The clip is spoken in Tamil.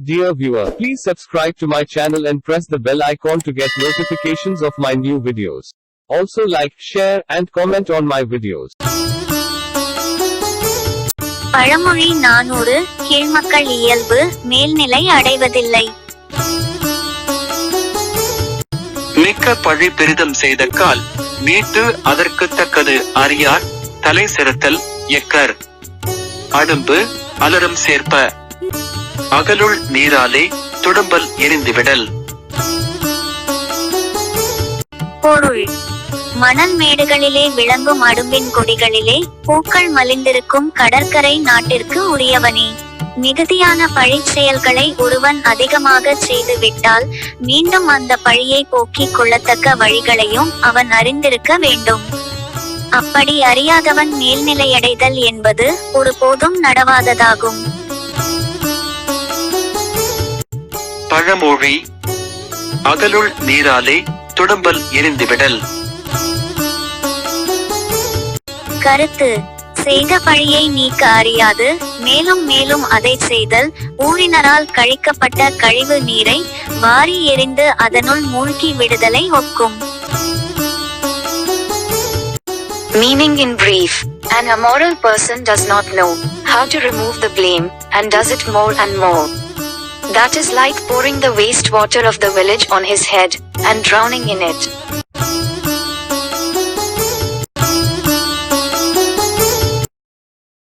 Dear viewer, please subscribe to my channel and press the bell icon to get notifications of my new videos. Also like, share, and comment on my videos. பழமொழி நானூறு கீழ்மக்கள் இயல்பு மேல்நிலை அடைவதில்லை மிக்க பழி பெரிதும் செய்த கால் மீட்டு அதற்கு தக்கது அறியார் தலை சிறுத்தல் எக்கர் அடும்பு அலரும் சேர்ப்ப அகலுள் நீராலே துடும்பல் எரிந்துவிடல். பொருள். மணல் மேடுகளிலே விளங்கும் அடும்பின் கொடிகளிலே பூக்கள் மலிந்திருக்கும் கடற்கரை நாட்டிற்கு உரியவனே. மிகுதியான பழி செயல்களை ஒருவன் அதிகமாக செய்துவிட்டால் மீண்டும் அந்த பழியை போக்கிக் கொள்ளத்தக்க வழிகளையும் அவன் அறிந்திருக்க வேண்டும். அப்படி அறியாதவன் மேல்நிலையடைதல் என்பது ஒருபோதும் நடவாததாகும். பழமொழி அகலுள் நீராலே துடும்பல் எரிந்துவிடல் கருத்து செய்த பழியை நீக்க அறியாது மேலும் மேலும் அதை செய்தல் ஊழினரால் கழிக்கப்பட்ட கழிவு நீரை வாரி எறிந்து அதனுள் மூழ்கி விடுதலை ஒக்கும் Meaning in brief, an immoral person does not know how to remove the blame, and does it more and more. That is like pouring the waste water of the village on his head, and drowning in it.